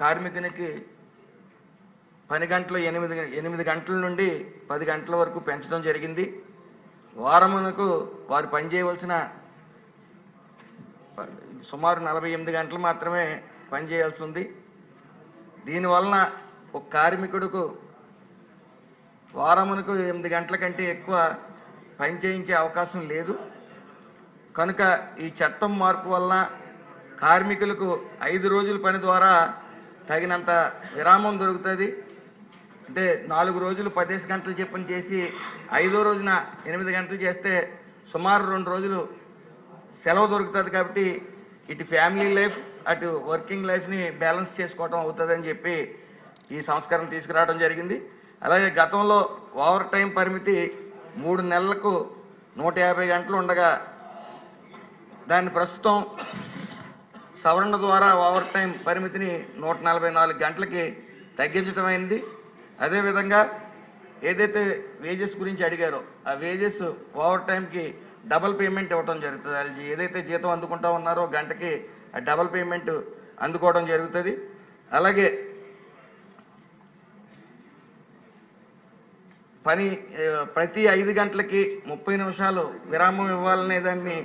కార్మికునికి పని గంటలు ఎనిమిది ఎనిమిది గంటల నుండి పది గంటల వరకు పెంచడం జరిగింది. వారమునకు వారు పనిచేయవలసిన సుమారు నలభై ఎనిమిది గంటలు మాత్రమే పనిచేయాల్సి ఉంది. దీనివలన ఒక కార్మికుడుకు వారమునకు ఎనిమిది గంటల కంటే ఎక్కువ పని చేయించే అవకాశం లేదు. కనుక ఈ చట్టం మార్పు వలన కార్మికులకు ఐదు రోజుల పని ద్వారా తగినంత విరామం దొరుకుతుంది. అంటే నాలుగు రోజులు పదిహేను గంటలు చెప్పని చేసి ఐదో రోజున ఎనిమిది గంటలు చేస్తే సుమారు రెండు రోజులు సెలవు దొరుకుతుంది కాబట్టి ఇటు ఫ్యామిలీ లైఫ్ అటు వర్కింగ్ లైఫ్ని బ్యాలెన్స్ చేసుకోవడం అవుతుందని చెప్పి ఈ సంస్కరణ తీసుకురావడం జరిగింది. అలాగే గతంలో ఓవర్ టైం పరిమితి మూడు నెలలకు నూట యాభై గంటలు ఉండగా దాన్ని ప్రస్తుతం సవరణ ద్వారా ఓవర్ టైం పరిమితిని నూట నలభై నాలుగు గంటలకి తగ్గించడమైంది అయింది. అదేవిధంగా ఏదైతే వేజెస్ గురించి అడిగారో ఆ వేజెస్ ఓవర్ టైంకి డబల్ పేమెంట్ ఇవ్వడం జరుగుతుంది. వాళ్ళు ఏదైతే జీతం అందుకుంటా ఉన్నారో గంటకి ఆ డబల్ పేమెంట్ అందుకోవడం జరుగుతుంది. అలాగే పని ప్రతి ఐదు గంటలకి ముప్పై నిమిషాలు విరామం ఇవ్వాలనే దాన్ని